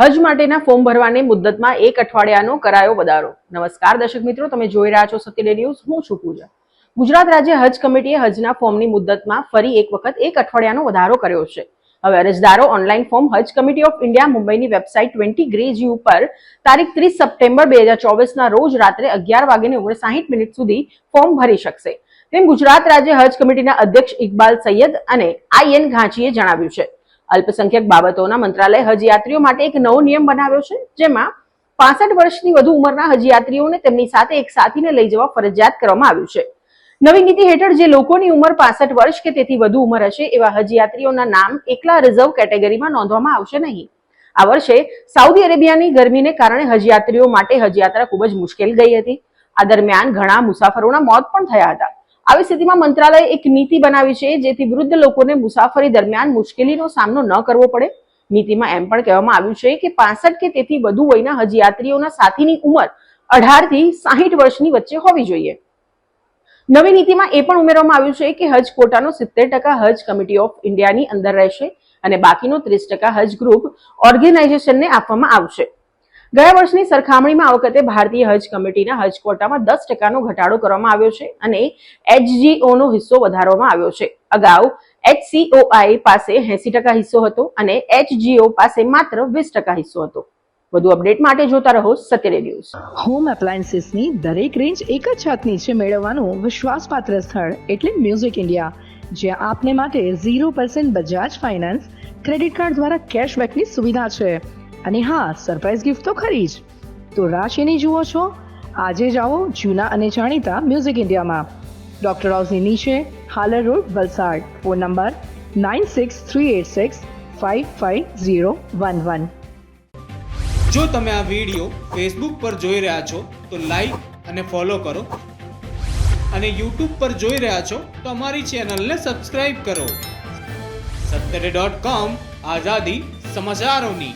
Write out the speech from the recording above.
હજ માટેના ફોર્મ ભરવાની મુદ્દતમાં એક અઠવાડિયાનો કરાયો વધારો. નમસ્કાર દર્શક મિત્રો, તમે જોઈ રહ્યા છો સત્યડે ન્યૂઝ. હું છું પૂજા. ગુજરાત રાજ્ય હજ કમિટીએ હજના ફોર્મની મુદ્દતમાં ફરી એક વખત એક અઠવાડિયાનો વધારો કર્યો છે. હવે અરજદારો online form Haj committee of India મુંબઈની વેબસાઇટ ટ્વેન્ટી ગ્રેજી ઉપર તારીખ ત્રીસ સપ્ટેમ્બર બે હજાર ચોવીસના રોજ રાત્રે અગિયાર વાગ્યે ઓગણસાઠ મિનિટ સુધી ફોર્મ ભરી શકશે. તેમ ગુજરાત રાજ્ય હજ કમિટીના અધ્યક્ષ ઇકબાલ સૈયદ અને આઈ એન ઘાંચીએ જણાવ્યું છે. અલ્પસંખ્યક બાબતોના મંત્રાલય હજ યાત્રીઓ માટે એક નવો નિયમ બનાવ્યો છે, જેમાં પાસઠ વર્ષની વધુ ઉંમરના હજ યાત્રીઓને તેમની સાથે એક સાથીને લઈ જવા ફરજિયાત કરવામાં આવ્યું છે. નવી નીતિ હેઠળ જે લોકોની ઉંમર પાસઠ વર્ષ કે તેથી વધુ ઉંમર હશે, એવા હજ યાત્રીઓના નામ એકલા રિઝર્વ કેટેગરીમાં નોંધવામાં આવશે નહીં. આ વર્ષે સાઉદી અરેબિયાની ગરમીને કારણે હજયાત્રીઓ માટે હજ યાત્રા ખૂબ જ મુશ્કેલ ગઈ હતી. આ દરમિયાન ઘણા મુસાફરોના મોત પણ થયા હતા. આવી સ્થિતિમાં મંત્રાલયે એક નીતિ બનાવી છે, જેથી વૃદ્ધ લોકોને મુસાફરી દરમિયાન મુશ્કેલીનો સામનો ન કરવો પડે. નીતિમાં એમ પણ કહેવામાં આવ્યું છે કે પાસઠ કે તેથી વધુ વયના હજ યાત્રીઓના સાથીની ઉંમર અઢારથી સાહીઠ વર્ષની વચ્ચે હોવી જોઈએ. નવી નીતિમાં એ પણ ઉમેરવામાં આવ્યું છે કે હજ કોટાનો સિત્તેર ટકા હજ કમિટી ઓફ ઇન્ડિયાની અંદર રહેશે અને બાકીનો ત્રીસ ટકા હજ ગ્રુપ ઓર્ગેનાઇઝેશનને આપવામાં આવશે. ગયા વર્ષની સરખામણીમાં આ વખતે ભારતીય હજ કમિટીના હજ કોટામાં દસ ટકાનો ઘટાડો કરવામાં આવ્યો છે અને એચજીઓનો હિસ્સો વધારવામાં આવ્યો છે. અગાઉ એચસીઓઆઈ પાસે એસી ટકા હિસ્સો હતો અને એચજીઓ પાસે માત્ર વીસ ટકા હિસ્સો હતો. વધુ અપડેટ માટે જોતા રહો સત્ય ન્યૂઝ. હોમ એપ્લાયન્સીસની દરેક રેન્જ એક જ છત નીચે મેળવવાનું વિશ્વાસપાત્ર સ્થળ એટલે મ્યુઝિક ઇન્ડિયા જ્યાં આપને માટે zero percent Bajaj finance credit card દ્વારા કેશબેકની સુવિધા છે. અને હા સરપ્રાઇઝ ગિફ્ટ તો ખરી જ. તો રાશિની જુઓ છો. આજે જાઓ જૂના અને જાણીતા મ્યુઝિક ઇન્ડિયામાં ડોક્ટર હાઉસની નીચે Halar road Valsad. Phone number nine six three eight six five five zero one one જો તમે આ વીડિયો ફેસબુક પર જોઈ રહ્યા છો, તો લાઈક અને ફોલો કરો. અને યુટ્યુબ પર જોઈ રહ્યા છો, તો અમારી ચેનલને સબસ્ક્રાઈબ કરો. સત્તરે ડોટ કોમ આઝાદી સમાચારોની.